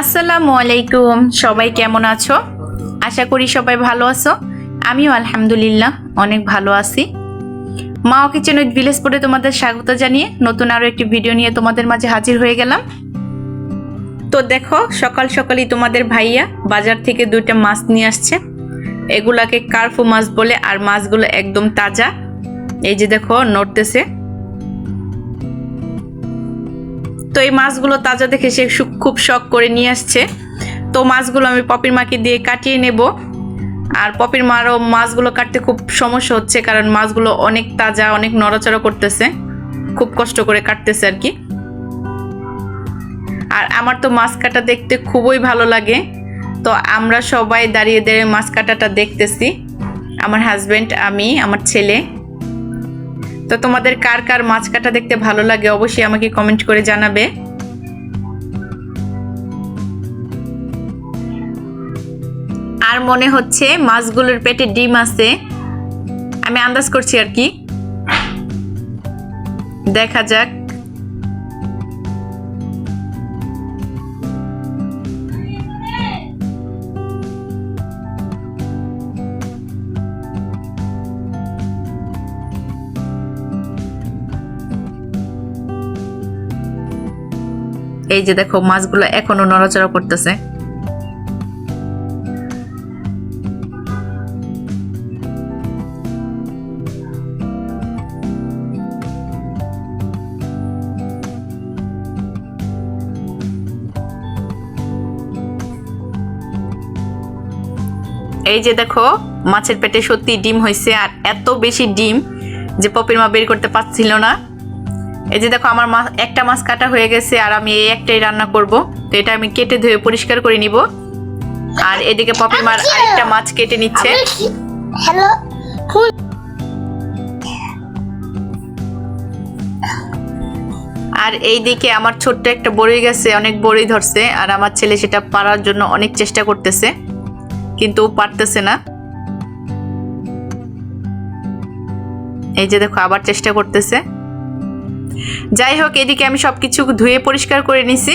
আসসালামু আলাইকুম। সবাই কেমন আছো? আশা করি সবাই ভালো আছো। আমিও আলহামদুলিল্লাহ অনেক ভালো আছি। মা কিচেন উইথ ভিলেজ পরে তোমাদের স্বাগত জানিয়ে নতুন আরও একটি ভিডিও নিয়ে তোমাদের মাঝে হাজির হয়ে গেলাম। তো দেখো, সকাল সকালই তোমাদের ভাইয়া বাজার থেকে দুইটা মাছ নিয়ে আসছে। এগুলাকে কার্ফু মাছ বলে, আর মাছগুলো একদম তাজা। এই যে দেখো, নড়তেছে। তো এই মাছগুলো তাজা দেখে সে খুব শখ করে নিয়ে আসছে। তো মাছগুলো আমি পপির মাকে দিয়ে কাটিয়ে নেব। আর পপির মারও মাছগুলো কাটতে খুব সমস্যা হচ্ছে কারণ মাছগুলো অনেক তাজা, অনেক নড়াচড়া করতেছে। খুব কষ্ট করে কাটতেছে আর কি। আর আমার তো মাছ কাটা দেখতে খুবই ভালো লাগে। তো আমরা সবাই দাঁড়িয়ে দাঁড়িয়ে মাছ কাটাটা দেখতেছি। আমার হাজব্যান্ড আমি, আমার ছেলে। তো তোমাদের কার কার মাছ কাটা দেখতে ভালো লাগে অবশ্যই আমাকে কমেন্ট করে জানাবে। আর মনে হচ্ছে মাছগুলোর পেটে ডিম আছে। আমি আন্দাজ করছি আর কি। দেখা যাক। এই যে দেখো, মাছগুলো এখনও নড়াচড়া করতেছে। এই যে দেখো, মাছের পেটে সত্যি ডিম হয়েছে আর এত বেশি ডিম যে পপির মা বের করতে পারছিল না। এই যে দেখো আমার মাছ একটা মাছ কাটা হয়ে গেছে আর আমি এই একটাই রান্না করব। তো এটা আমি কেটে ধুয়ে পরিষ্কার করে নিব। আর এদিকে পপির মার আরেকটা মাছ কেটে নিচ্ছে। হ্যালো ফুল আর এই দিকে আমার ছোট্ট একটা বড়ই গেছে অনেক বড়ই ধরছে। আর আমার ছেলে সেটা পারার জন্য অনেক চেষ্টা করতেছে কিন্তু ও পারতেছে না। এই যে দেখো আবার চেষ্টা করতেছে। যাই হোক, এদিকে আমি সবকিছু ধুয়ে পরিষ্কার করে নিছি।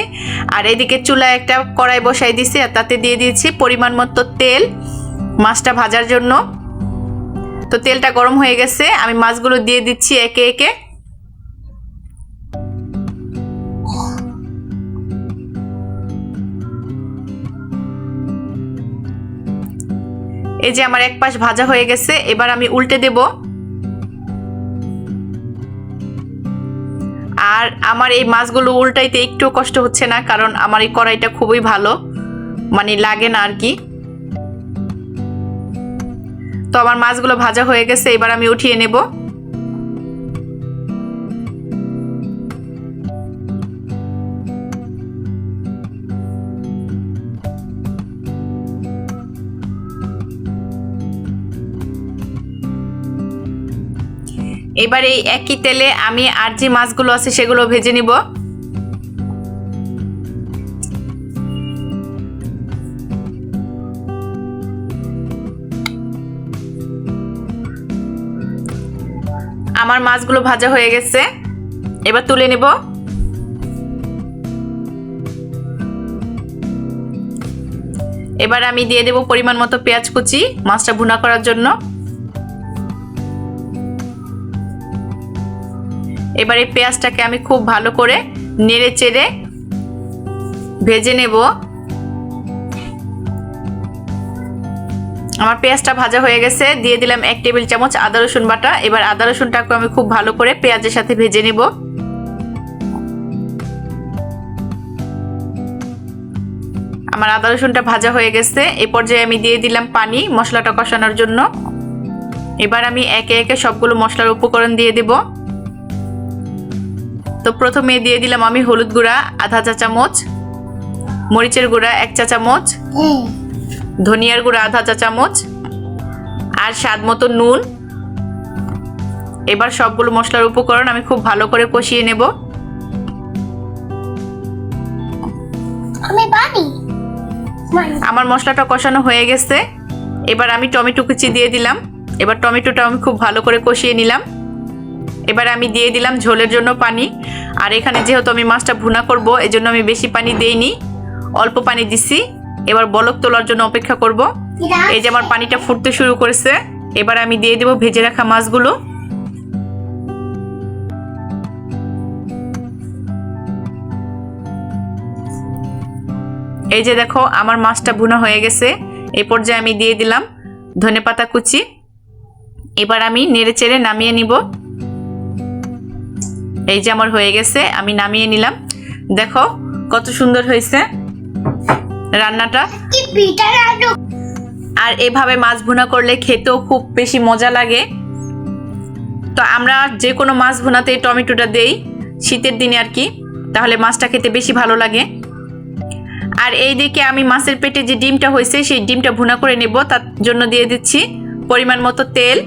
আর এদিকে চুলায় একটা কড়াই বসাই দিছি আর তাতে দিয়ে দিয়েছি পরিমাণ মতো তেল মাছটা ভাজার জন্য। তো তেলটা গরম হয়ে গেছে, আমি মাছগুলো দিয়ে দিচ্ছি একে একে। এই যে আমার এক পাশ ভাজা হয়ে গেছে, এবার আমি উল্টে দেব। আর আমার এই মাছগুলো উল্টাইতে একটু কষ্ট হচ্ছে না, কারণ আমার এই কড়াইটা খুবই ভালো। মানে লাগে না আর কি। তো আমার মাছগুলো ভাজা হয়ে গেছে, এবার আমি উঠিয়ে নেব। এবার এই একই তেলে আমি আর যে মাছগুলো আছে সেগুলো ভেজে নিব। আমার মাছগুলো ভাজা হয়ে গেছে। এবার তুলে নেব। এবার আমি দিয়ে দেব পরিমাণ মতো পেঁয়াজ কুচি মাছটা ভুনা করার জন্য। এবার এই পেঁয়াজটাকে আমি খুব ভালো করে নেড়ে চেড়ে ভেজে নেব। আমার পেঁয়াজটা ভাজা হয়ে গেছে। দিয়ে দিলাম এক টেবিল চামচ আদা রসুন বাটা। এবার আদা রসুনটাকে আমি খুব ভালো করে পেঁয়াজের সাথে ভেজে নেব। আমার আদা রসুনটা ভাজা হয়ে গেছে। এই পর্যায়ে আমি দিয়ে দিলাম পানি মশলাটা কষানোর জন্য। এবার আমি একে একে সবগুলো মশলার উপকরণ দিয়ে দেবো। তো প্রথমে দিয়ে দিলাম আমি হলুদ গুঁড়া আধা চা চামচ মরিচের গুঁড়া এক চা চামচ ধনিয়ার গুঁড়া আধা চা চামচ আর স্বাদ মতো নুন। এবার সবগুলো মশলার উপকরণ আমি খুব ভালো করে কষিয়ে নেব। আমার মশলাটা কষানো হয়ে গেছে। এবার আমি টমেটো কুচি দিয়ে দিলাম। এবার টমেটোটা আমি খুব ভালো করে কষিয়ে নিলাম। এবার আমি দিয়ে দিলাম ঝোলের জন্য পানি। আর এখানে যেহেতু আমি মাছটা ভুনা করব, এজন্য আমি বেশি পানি দেইনি, অল্প পানি দিছি। এবার বলক তোলার জন্য অপেক্ষা করব। এই যে আমার পানিটা ফুটতে শুরু করেছে, এবার আমি দিয়ে দেব ভেজে রাখা মাছগুলো। এই যে দেখো, আমার মাছটা ভুনা হয়ে গেছে। এই পর্যায়ে আমি দিয়ে দিলাম ধনেপাতা কুচি। এবার আমি নেড়ে চেড়ে নামিয়ে নিব। এই যে আমার হয়ে গেছে, আমি নামিয়ে নিলাম। দেখো কত সুন্দর হয়েছে রান্নাটা। আর এভাবে মাছ ভুনা করলে খেতেও খুব বেশি মজা লাগে। তো আমরা যে কোনো মাছ ভুনাতে টমেটোটা দেই শীতের দিনে আর কি, তাহলে মাছটা খেতে বেশি ভালো লাগে। আর এই দিকে আমি মাছের পেটে যে ডিমটা হয়েছে, সেই ডিমটা ভুনা করে নেব, তার জন্য দিয়ে দিচ্ছি পরিমাণ মতো তেল।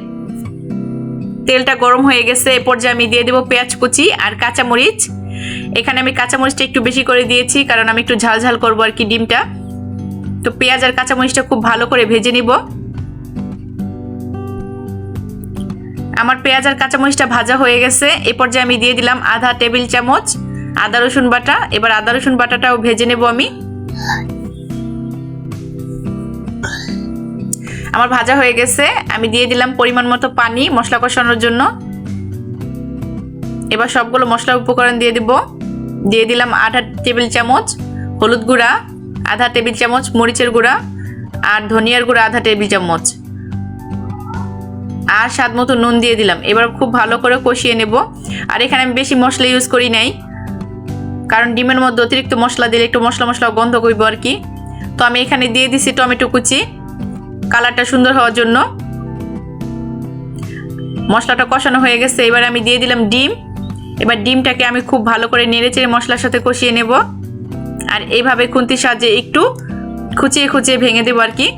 তেলটা গরম হয়ে গেছে, এ পর্যায়ে আমি দিয়ে দেবো পেঁয়াজ কুচি আর কাঁচামরিচ। এখানে আমি কাঁচামরিচটা একটু বেশি করে দিয়েছি, কারণ আমি একটু ঝাল ঝাল করব আর কি ডিমটা। তো পেঁয়াজ আর কাঁচামরিচটা খুব ভালো করে ভেজে নিব। আমার পেঁয়াজ আর কাঁচামরিচটা ভাজা হয়ে গেছে, এ পর্যায়ে আমি দিয়ে দিলাম আধা টেবিল চামচ আদা রসুন বাটা। এবার আদা রসুন বাটাটাও ভেজে নেব আমি। আমার ভাজা হয়ে গেছে। আমি দিয়ে দিলাম পরিমাণ মতো পানি মশলা কষানোর জন্য। এবার সবগুলো মশলা উপকরণ দিয়ে দিব। দিয়ে দিলাম আধা টেবিল চামচ হলুদ গুঁড়া, আধা টেবিল চামচ মরিচের গুঁড়া আর ধনিয়ার গুঁড়া আধা টেবিল চামচ। আর স্বাদ মতো নুন দিয়ে দিলাম। এবার খুব ভালো করে কষিয়ে নেব। আর এখানে আমি বেশি মশলা ইউজ করি নাই। কারণ ডিমের মধ্যে অতিরিক্ত মশলা দিলে একটু মশলা মশলা গন্ধ করব আর কি। তো আমি এখানে দিয়ে দিছি টমেটো কুচি। কালারটা সুন্দর হওয়ার জন্য। মশলাটা কষানো হয়ে গেছে, এবার আমি দিয়ে দিলাম ডিম। এবার ডিমটাকে আমি খুব ভালো করে নেড়ে চেড়ে মশলার সাথে কষিয়ে নেব। আর এইভাবে খুন্তির সাহায্যে একটু খুচিয়ে খুচিয়ে ভেঙে দেবো আর কি।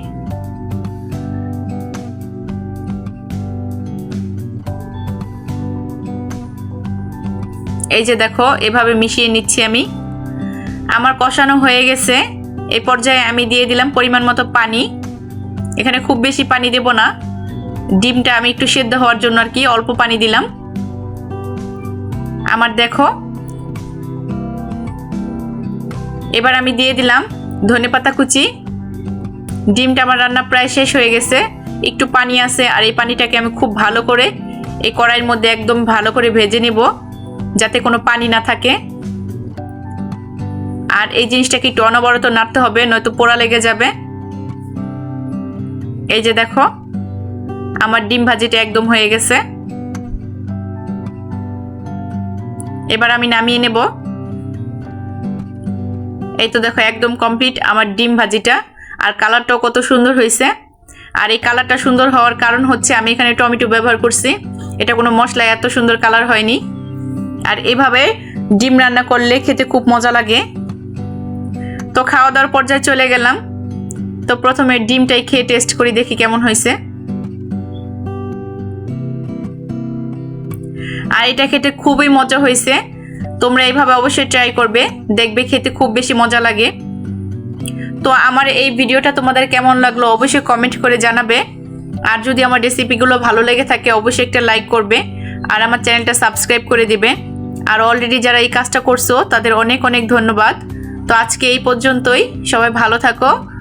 এই যে দেখো, এভাবে মিশিয়ে নিচ্ছি আমি। আমার কষানো হয়ে গেছে। এই পর্যায়ে আমি দিয়ে দিলাম পরিমাণ মতো পানি। এখানে খুব বেশি পানি দেব না। ডিমটা আমি একটু সেদ্ধ হওয়ার জন্য আর কি অল্প পানি দিলাম। আমার দেখো। এবার আমি দিয়ে দিলাম ধনেপাতা কুচি। ডিমটা আমার রান্না প্রায় শেষ হয়ে গেছে। একটু পানি আছে আর এই পানিটাকে আমি খুব ভালো করে এই কড়াইয়ের মধ্যে একদম ভালো করে ভেজে নিব, যাতে কোনো পানি না থাকে। আর এই জিনিসটাকে একটু অনবরত নাড়তে হবে, নয়তো পোড়া লেগে যাবে। এই যে দেখো, আমার ডিম ভাজিটা একদম হয়ে গেছে। এবার আমি নামিয়ে নেব। এই তো দেখো, একদম কমপ্লিট আমার ডিম ভাজিটা। আর কালারটাও কত সুন্দর হয়েছে। আর এই কালারটা সুন্দর হওয়ার কারণ হচ্ছে, আমি এখানে টমেটো ব্যবহার করছি। এটা কোনো মশলায় এত সুন্দর কালার হয়নি। আর এভাবে ডিম রান্না করলে খেতে খুব মজা লাগে। তো খাওয়া দাওয়ার পর্যায়ে চলে গেলাম। তো প্রথমে ডিমটাই খেয়ে টেস্ট করি, দেখি কেমন হয়েছে। আর এটা খেতে খুবই মজা হয়েছে। তোমরা এইভাবে অবশ্যই ট্রাই করবে, দেখবে খেতে খুব বেশি মজা লাগে। তো আমার এই ভিডিওটা তোমাদের কেমন লাগল অবশ্যই কমেন্ট করে জানাবে। আর যদি আমার রেসিপিগুলো ভালো লেগে থাকে, অবশ্যই একটা লাইক করবে। আর আমার চ্যানেলটা সাবস্ক্রাইব করে দিবে। আর অলরেডি যারা এই কাজটা করছ, তাদের অনেক অনেক ধন্যবাদ। তো আজকে এই পর্যন্তই। সবাই ভালো থাকো।